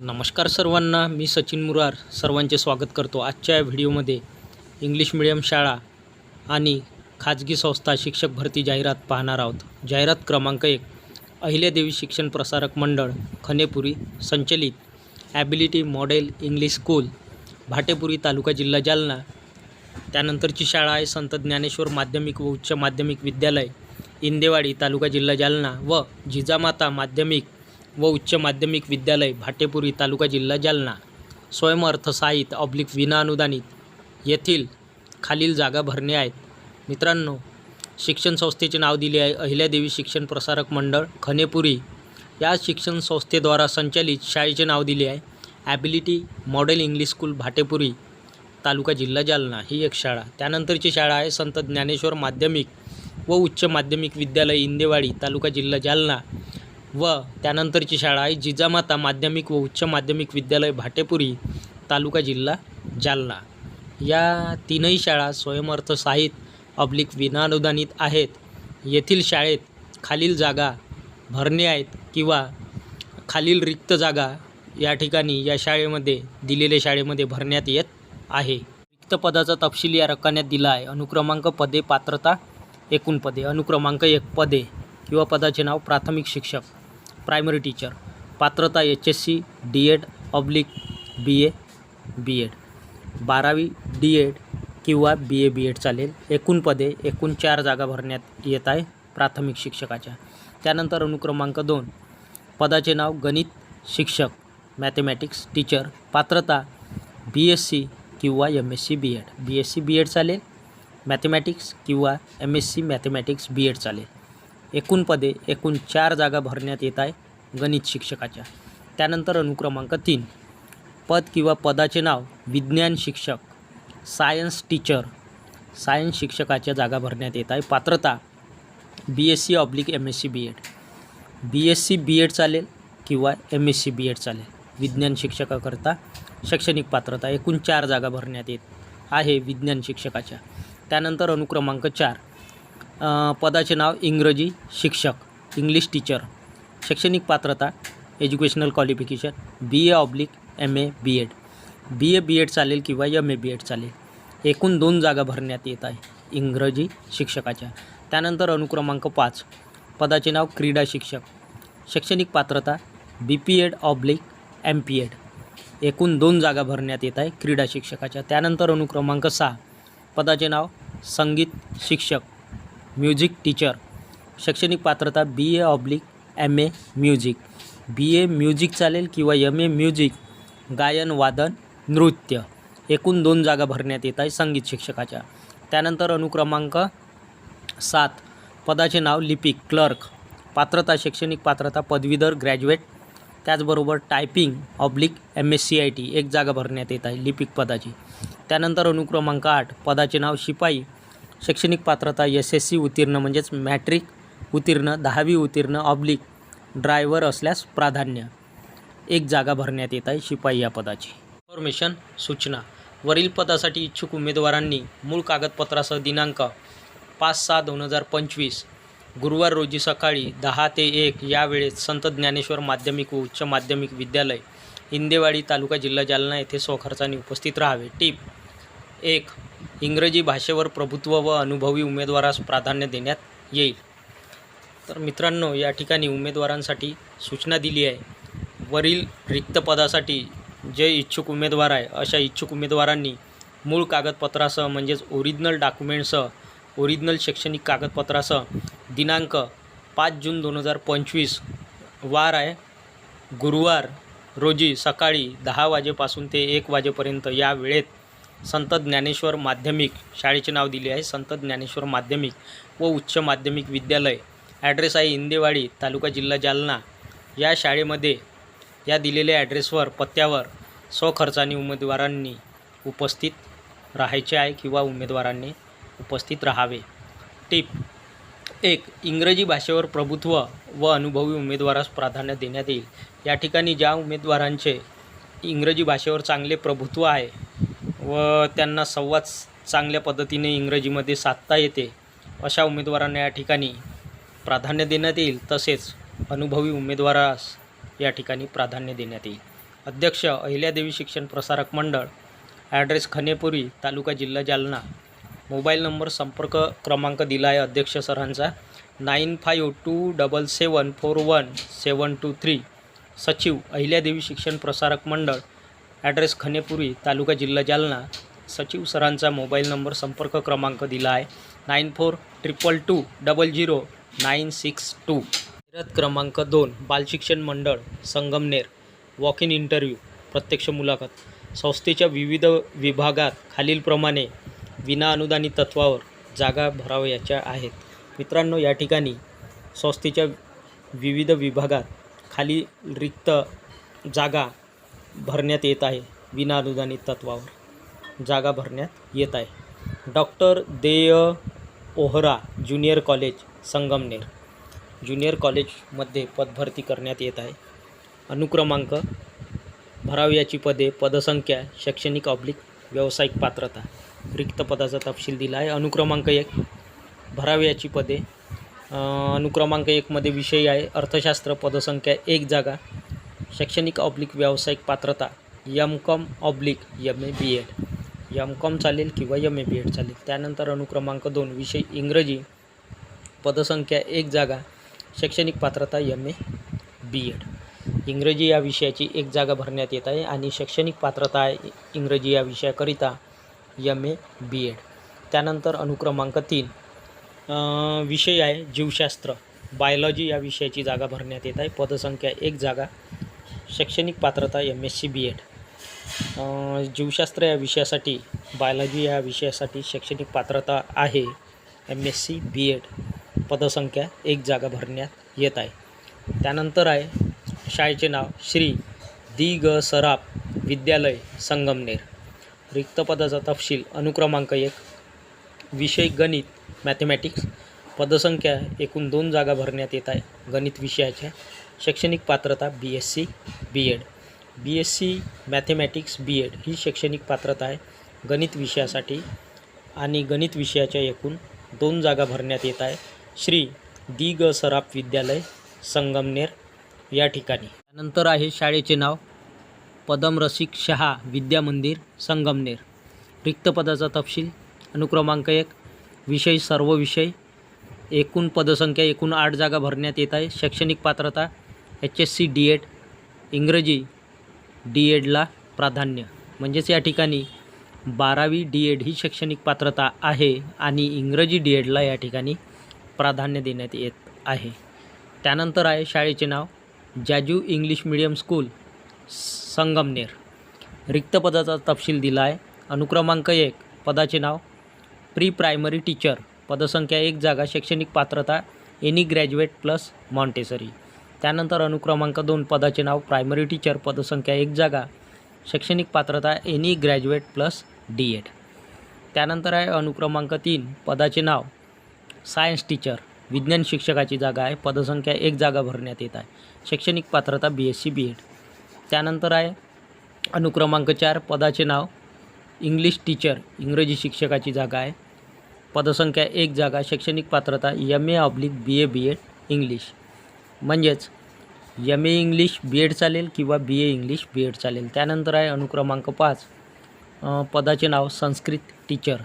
नमस्कार सर्वांना मी सचिन मुरार सर्वांचे स्वागत करतो आजच्या या व्हिडिओमध्ये. इंग्लिश मिडियम शाळा आणि खाजगी संस्था शिक्षक भरती जाहिरात पाहणार आहोत. जाहिरात क्रमांक एक अहिल्यादेवी शिक्षण प्रसारक मंडळ खनेपुरी संचलित ability model English school Bhatepuri तालुका जिल्हा जालना. त्यानंतरची शाळा आहे संत ज्ञानेश्वर माध्यमिक व उच्च माध्यमिक विद्यालय इंदेवाडी तालुका जिल्हा जालना व जिजामाता माध्यमिक व उच्च माध्यमिक विद्यालय भाटेपुरी तालुका जिल्हा जालना स्वयंअर्थ साहित्य ऑब्लिक विनाअनुदानित येथील खालील जागा भरणे आहेत. मित्रांनो शिक्षण संस्थेचे नाव दिले आहे अहिल्यादेवी शिक्षण प्रसारक मंडळ खनेपुरी. या शिक्षण संस्थेद्वारा संचालित शाळेचे नाव दिले आहे. Ability model English school Bhatepuri तालुका जिल्हा जालना. ही एक शाळा. त्यानंतरची शाळा आहे संत ज्ञानेश्वर माध्यमिक व उच्च माध्यमिक विद्यालय इंदेवाडी तालुका जिल्हा जालना. व त्यानंतरची शाळा आहे जिजामाता माध्यमिक व उच्च माध्यमिक विद्यालय भाटेपुरी तालुका जिल्हा जालना. या तीनही शाळा स्वयंअर्थ साहित्य ऑब्लिक विनाअनुदानित आहेत. येथील शाळेत खालील जागा भरणे आहेत किंवा खालील रिक्त जागा या ठिकाणी या शाळेमध्ये दिलेल्या शाळेमध्ये भरण्यात येत आहे. रिक्त पदाचा तपशील या रकान्यात दिला आहे. अनुक्रमांक पदे पात्रता एकूण पदे. अनुक्रमांक एक पदे किंवा पदाचे नाव प्राथमिक शिक्षक. प्रायमरी टीचर पात्रता H S C D Ed oblique B A B Ed बारावी डी एड किंवा बी ए बी एड चालेल. एकूण पदे एकूण चार जागा भरण्यात येत आहे प्राथमिक शिक्षकाच्या. त्यानंतर अनुक्रमांक दोन. पदाचे नाव गणित शिक्षक मॅथेमॅटिक्स टीचर पात्रता बी एस सी किंवा M S C B Ed B S C B Ed चालेल. मॅथेमॅटिक्स किंवा M S C mathematics B Ed चालेल. एकूण पदे एकूण चार जागा भरण्यात येत आहे गणित शिक्षकाच्या. त्यानंतर अनुक्रमांक तीन. पद किंवा पदाचे नाव विज्ञान शिक्षक सायन्स टीचर सायन्स शिक्षकाच्या जागा भरण्यात येत आहे. पात्रता B S C oblique M S C B Ed B S C B Ed चालेल किंवा M S C B Ed चालेल. विज्ञान शिक्षकाकरता शैक्षणिक पात्रता एकूण चार जागा भरण्यात येत आहे विज्ञान शिक्षकाच्या. त्यानंतर अनुक्रमांक चार. पदाचे नाव इंग्रजी शिक्षक इंग्लिश टीचर शैक्षणिक पात्रता educational qualification B A oblique M A B Ed B A B Ed चालेल किंवा एम ए बी एड चालेल. एकूण दोन जागा भरण्यात येत आहे इंग्रजी शिक्षकाच्या. त्यानंतर अनुक्रमांक पाच पदाचे नाव क्रीडा शिक्षक. शैक्षणिक पात्रता B P Ed oblique M P Ed एकूण दोन जागा भरण्यात येत आहे क्रीडा शिक्षकाच्या. त्यानंतर अनुक्रमांक सहा पदाचे नाव संगीत शिक्षक. Music teacher. शैक्षणिक पात्रता B A oblique M A music. B A music चालेल किंवा एम ए म्युझिक गायन वादन नृत्य. एकूण दोन जागा भरण्यात येत आहे संगीत शिक्षकाच्या. त्यानंतर अनुक्रमांक सात. पदाचे नाव लिपिक क्लर्क. पात्रता शैक्षणिक पात्रता पदवीधर ग्रॅज्युएट. त्याचबरोबर typing oblique M S C I T. एक जागा भरण्यात येत आहे लिपिक पदाची. त्यानंतर अनुक्रमांक आठ. पदाचे नाव शिपाई शैक्षणिक पात्रता एस एस सी उत्तीर्ण म्हणजेच मॅट्रिक उत्तीर्ण दहावी उत्तीर्ण ऑब्लिक ड्रायव्हर असल्यास प्राधान्य. एक जागा भरण्यात येत आहे शिपाई या पदाची. इन्फॉर्मेशन सूचना. वरील पदासाठी इच्छुक उमेदवारांनी मूळ कागदपत्रासह दिनांक पाच सहा दोन हजार पंचवीस गुरुवार रोजी सकाळी दहा ते एक या वेळेत संत ज्ञानेश्वर माध्यमिक व उच्च माध्यमिक विद्यालय इंदेवाडी तालुका जिल्हा जालना येथे स्वखर्चाने उपस्थित राहावे. टीप एक इंग्रजी भाषेवर प्रभुत्व व अनुभवी उमेदवारास प्राधान्य देण्यात येईल. तर मित्रांनो या ठिकाणी उमेदवारांसाठी सूचना दिली आहे. वरील रिक्त पदासाठी जे इच्छुक उमेदवार आहे अशा इच्छुक उमेदवारांनी मूळ कागदपत्रासह म्हणजेच ओरिजिनल डॉक्युमेंटसह ओरिजिनल शैक्षणिक कागदपत्रासह दिनांक पाच जून दोन हजार पंचवीस वार आहे. गुरुवार रोजी सकाळी दहा वाजेपासून ते एक वाजेपर्यंत या वेळेत संत ज्ञानेश्वर माध्यमिक शाळेचे नाव दिले आहे. संत ज्ञानेश्वर माध्यमिक व उच्च माध्यमिक विद्यालय. ॲड्रेस आहे इंदेवाडी तालुका जिल्हा जालना. या शाळेमध्ये या दिलेल्या ॲड्रेसवर पत्त्यावर स्वखर्चाने उमेदवारांनी उपस्थित राहायचे आहे किंवा उमेदवारांनी उपस्थित राहावे. टिप एक इंग्रजी भाषेवर प्रभुत्व व अनुभवी उमेदवारास प्राधान्य देण्यात येईल. या ठिकाणी ज्या उमेदवारांचे इंग्रजी भाषेवर चांगले प्रभुत्व आहे व त्यांना संवाद चांगल्या पद्धतीने इंग्रजीमध्ये साधता येते. अशा उमेदवारांना या ठिकाणी प्राधान्य देण्यात येईल. तसेच अनुभवी उमेदवारास या ठिकाणी प्राधान्य देण्यात येईल. अध्यक्ष अहिल्यादेवी शिक्षण प्रसारक मंडळ ॲड्रेस खनेपुरी तालुका जिल्हा जालना. मोबाईल नंबर संपर्क क्रमांक दिला आहे अध्यक्ष सरांचा. Nine five two double seven four one seven two three. सचिव अहिल्यादेवी शिक्षण प्रसारक मंडळ ॲड्रेस खनेपुरी तालुका जिल्हा जालना. सचिव सरांचा मोबाईल नंबर संपर्क क्रमांक दिला आहे. Nine four triple two double zero nine six two. फिरत क्रमांक दोन बालशिक्षण मंडळ संगमनेर. वॉक इन इंटरव्ह्यू प्रत्यक्ष मुलाखत. संस्थेच्या विविध विभागात खालीलप्रमाणे विनाअनुदानित तत्वावर जागा भरावयाच्या आहेत. मित्रांनो या ठिकाणी संस्थेच्या विविध विभागात खाली रिक्त जागा भरण्यात येत आहे. विनाअनुदानित तत्वावर जागा भरण्यात येत आहे. डॉक्टर देय ओहरा ज्युनियर कॉलेज संगमनेर. ज्युनियर कॉलेजमध्ये पदभरती करण्यात येत आहे. अनुक्रमांक भरावयाची पदे पदसंख्या शैक्षणिक ऑब्लिक व्यावसायिक पात्रता. रिक्त पदाचा तपशील दिला आहे. अनुक्रमांक एक भरावयाची पदे. अनुक्रमांक एकमध्ये विषय आहे. अर्थशास्त्र पदसंख्या एक जागा. शैक्षणिक ऑब्लिक व्यावसायिक पात्रता M Com oblique M A B Ed M Com चालेल किंवा यम ए बी एड चालेल. त्यानंतर अनुक्रमांक दोन विषय इंग्रजी. पदसंख्या एक जागा शैक्षणिक पात्रता यम ए बी एड इंग्रजी या विषयाची एक जागा भरण्यात येत आहे आणि शैक्षणिक पात्रता आहे इंग्रजी या विषयाकरिता यम ए बी एड त्यानंतर अनुक्रमांक तीन विषय आहे जीवशास्त्र. बायोलॉजी या विषयाची जागा भरण्यात येत आहे. पदसंख्या एक जागा शैक्षणिक पात्रता M S C B Ed जीवशास्त्र या विषयासाठी बायोलॉजी या विषयासाठी शैक्षणिक पात्रता आहे M S C B Ed पदसंख्या एक जागा भरण्यात येत आहे. त्यानंतर आहे शाळेचे नाव श्री दी ग सराफ विद्यालय संगमनेर. रिक्त पदाचा तपशील अनुक्रमांक एक विषय गणित मॅथमॅटिक्स पदसंख्या एकूण दोन जागा भरण्यात येत आहे गणित विषयाच्या. शैक्षणिक पात्रता B S C B Ed B S C mathematics B Ed ही शैक्षणिक पात्रता आहे. गणित विषयासाठी आणि गणित विषयाच्या एकूण दोन जागा भरण्यात येत आहे. श्री दी ग सराफ विद्यालय संगमनेर या ठिकाणी. त्यानंतर आहे शाळेचे नाव पदम रसिक शहा विद्या मंदिर संगमनेर. रिक्त पदाचा तपशील अनुक्रमांक एक विषय सर्व विषय एकूण पदसंख्या एकूण आठ जागा भरण्यात येत आहे. शैक्षणिक पात्रता H S C D Ed इंग्रजी डी एडला प्राधान्य. म्हणजेच या ठिकाणी बारावी डी एड ही शैक्षणिक पात्रता आहे आणि इंग्रजी डी एडला या ठिकाणी प्राधान्य देण्यात येत आहे. त्यानंतर आहे शाळेचे नाव Jaju English medium school Sangamner. रिक्त पदाचा तपशील दिला आहे. अनुक्रमांक एक पदाचे नाव प्री प्रायमरी टीचर. पदसंख्या एक जागा शैक्षणिक पात्रता एनी ग्रॅज्युएट प्लस मॉन्टेसरी. त्यानंतर अनुक्रमांक दोन पदाचे नाव प्रायमरी टीचर पदसंख्या एक जागा शैक्षणिक पात्रता any graduate plus D Ed त्यानंतर आहे अनुक्रमांक तीन पदाचे नाव सायन्स टीचर विज्ञान शिक्षकाची जागा आहे. पदसंख्या एक जागा भरण्यात येत आहे. शैक्षणिक पात्रता B S C B Ed त्यानंतर आहे अनुक्रमांक चार पदाचे नाव इंग्लिश टीचर इंग्रजी शिक्षकाची जागा आहे. पदसंख्या एक जागा शैक्षणिक पात्रता M A oblique B A B Ed English म्हणजेच M A English B Ed चालेल किंवा बी ए इंग्लिश बी एड चालेल. त्यानंतर आहे अनुक्रमांक पाच. पदाचे नाव संस्कृत टीचर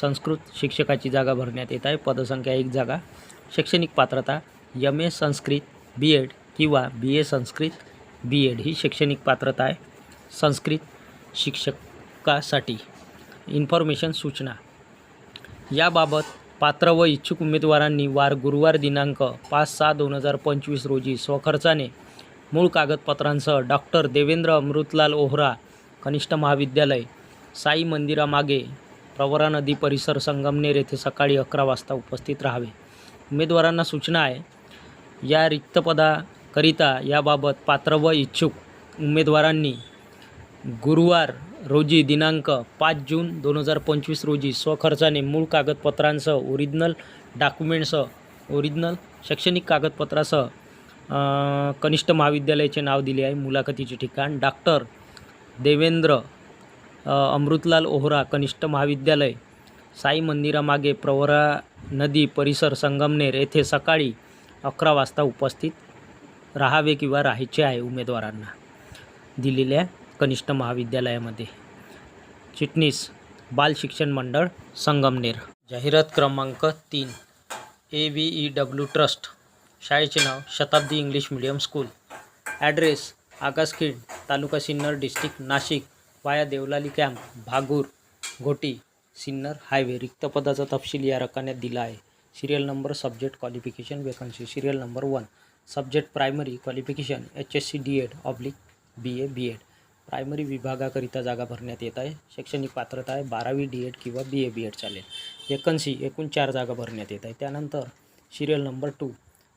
संस्कृत शिक्षकाची जागा भरण्यात येत आहे. पदसंख्या एक जागा. शैक्षणिक पात्रता M A Sanskrit B Ed किंवा बी ए संस्कृत बी एड ही शैक्षणिक पात्रता आहे. संस्कृत शिक्षकासाठी. इन्फॉर्मेशन सूचना. याबाबत पात्र व इच्छुक उमेदवारांनी वार गुरुवार दिनांक पाच सहा दोन हजार पंचवीस रोजी स्वखर्चाने मूळ कागदपत्रांसह डॉक्टर देवेंद्र अमृतलाल ओहरा कनिष्ठ महाविद्यालय साई मंदिरामागे प्रवरा नदी परिसर संगमनेर येथे सकाळी अकरा वाजता उपस्थित राहावे. उमेदवारांना सूचना आहे या रिक्तपदाकरिता याबाबत पात्र व इच्छुक उमेदवारांनी गुरुवार रोजी दिनांक पाच जून दोन हजार पंचवीस रोजी स्वखर्चाने मूळ कागदपत्रांसह ओरिजिनल डॉक्युमेंटसह ओरिजिनल शैक्षणिक कागदपत्रासह कनिष्ठ महाविद्यालयाचे नाव दिले आहे. मुलाखतीचे ठिकाण डॉक्टर देवेंद्र अमृतलाल ओहरा कनिष्ठ महाविद्यालय साई मंदिरामागे प्रवरा नदी परिसर संगमनेर येथे सकाळी अकरा वाजता उपस्थित राहावे किंवा राहायचे आहे उमेदवारांना दिलेल्या कनिष्ठ महाविद्यालयामध्ये. चिटणीस बाल शिक्षण मंडळ संगमनेर. जाहिरात क्रमांक तीन A V E W trust शाळेचे नाव Shatabdi English medium school. Address Agaskhind taluka Sinnar district Nashik via Deolali camp Bhagur Ghoti Sinnar highway. रिक्त पदाचा तपशील या रकान्यात दिला आहे. Serial number subject qualification vacancy. Serial number one subject primary qualification H S C D Ed oblique B A B Ed. Primary विभागाकरिता जागा भरण्यात येत आहे. शैक्षणिक पात्रता आहे. बारावी डी एड किंवा बी ए बी एड चालेल. वेकन्सी एकूण चार जागा भरण्यात येत आहे. त्यानंतर serial number two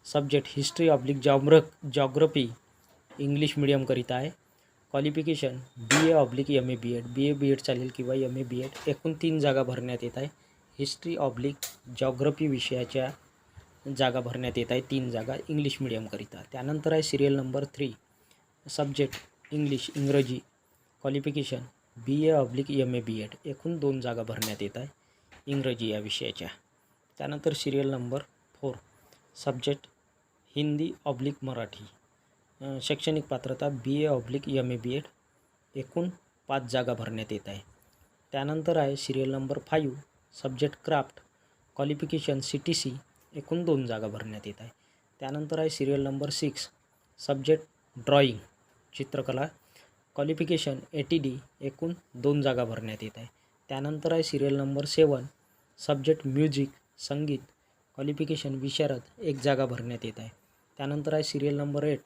subject history oblique जॉग्र geography English मिडियमकरिता आहे. Qualification B A oblique M A B Ed B A B Ed चालेल किंवा एम ए बी एड एकूण तीन जागा भरण्यात येत आहे. हिस्ट्री ऑब्लिक जॉग्रफी विषयाच्या जागा भरण्यात येत आहे. तीन जागा इंग्लिश मिडियमकरिता त्यानंतर आहे serial number three subject English इंग्रजी qualification B A oblique M A B Ed एकूण दोन जागा भरण्यात येत आहे इंग्रजी या विषयाच्या. त्यानंतर serial number four subject Hindi oblique Marathi. शैक्षणिक पात्रता B A oblique M A B Ed एकूण पाच जागा भरण्यात येत आहे. त्यानंतर आहे serial number five subject craft qualification C T C एकूण दोन जागा भरण्यात येत आहे. त्यानंतर आहे serial number six subject drawing चित्रकला क्वालिफिकेशन ए टी डी एकूण दोन जागा भरण्यात येत आहे. त्यानंतर आहे serial number seven subject music संगीत क्वालिफिकेशन विशारद एक जागा भरण्यात येत आहे. त्यानंतर आहे सिरियल नंबर एट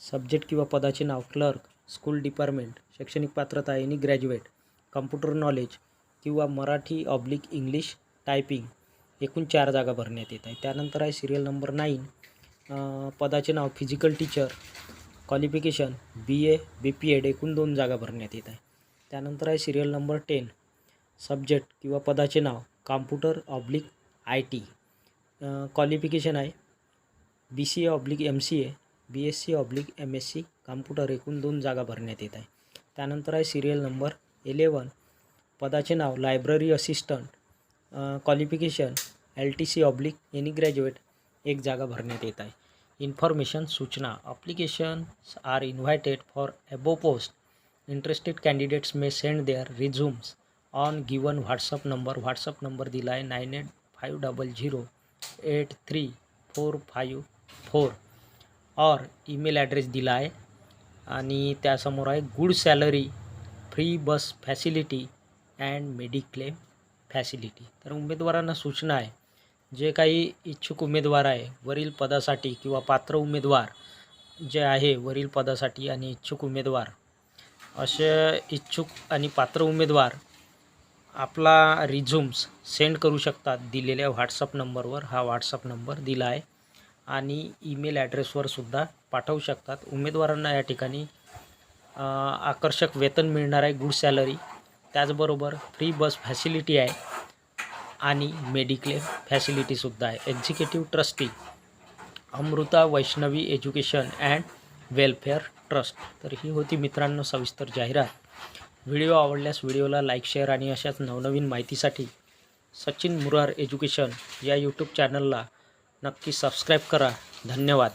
सब्जेक्ट किंवा पदाचे नाव क्लर्क स्कूल डिपार्टमेंट शैक्षणिक पात्रता एनी ग्रॅज्युएट कम्प्युटर नॉलेज किंवा मराठी ऑब्लिक इंग्लिश टायपिंग एकूण चार जागा भरण्यात येत आहे. त्यानंतर आहे सिरियल नंबर नाईन पदाचे नाव physical teacher qualification B A B P Ed एकूण दोन जागा भरण्यात येत आहे. त्यानंतर आहे सिरियल नंबर टेन सब्जेक्ट किंवा पदाचे नाव computer oblique I T qualification आहे. B C A oblique M C A B S C oblique M S C computer एकूण दोन जागा भरण्यात येत आहे. त्यानंतर आहे सिरियल नंबर इलेवन पदाचे नाव library assistant qualification L T C oblique any graduate एक जागा भरण्यात येत आहे. इन्फॉर्मेशन सूचना. Applications are invited for above post interested candidates may send their resumes on given WhatsApp number WhatsApp number दिला आहे nine eight five double zero eight three four five four और email address दिला आहे आणि त्यासमोर आहे good salary free bus facility and mediclaim facility तर उमेदवारांना सूचना आहे जे काही इच्छुक उमेदवार आहे वरील पदासाठी किंवा पात्र उमेदवार जे आहे वरील पदासाठी आणि इच्छुक उमेदवार असे इच्छुक आणि पात्र उमेदवार आपला रिझ्युम्स सेंड करू शकतात. दिलेल्या व्हॉट्सअप नंबरवर हा व्हॉट्सअप नंबर दिला आहे आणि ईमेल ॲड्रेसवर सुद्धा पाठवू शकतात. उमेदवारांना या ठिकाणी आकर्षक वेतन मिळणार आहे गुड सॅलरी. त्याचबरोबर फ्री बस फॅसिलिटी आहे. आणि मेडिक्लेम फॅसिलिटीसुद्धा आहे. Executive trustee Amruta Vaishnavi education and welfare trust. तर ही होती मित्रांनो सविस्तर जाहिरात. व्हिडिओ आवडल्यास व्हिडिओला लाईक शेअर आणि अशाच नवनवीन माहितीसाठी सचिन मुरार एज्युकेशन या यूट्यूब चॅनलला नक्की सबस्क्राईब करा. धन्यवाद.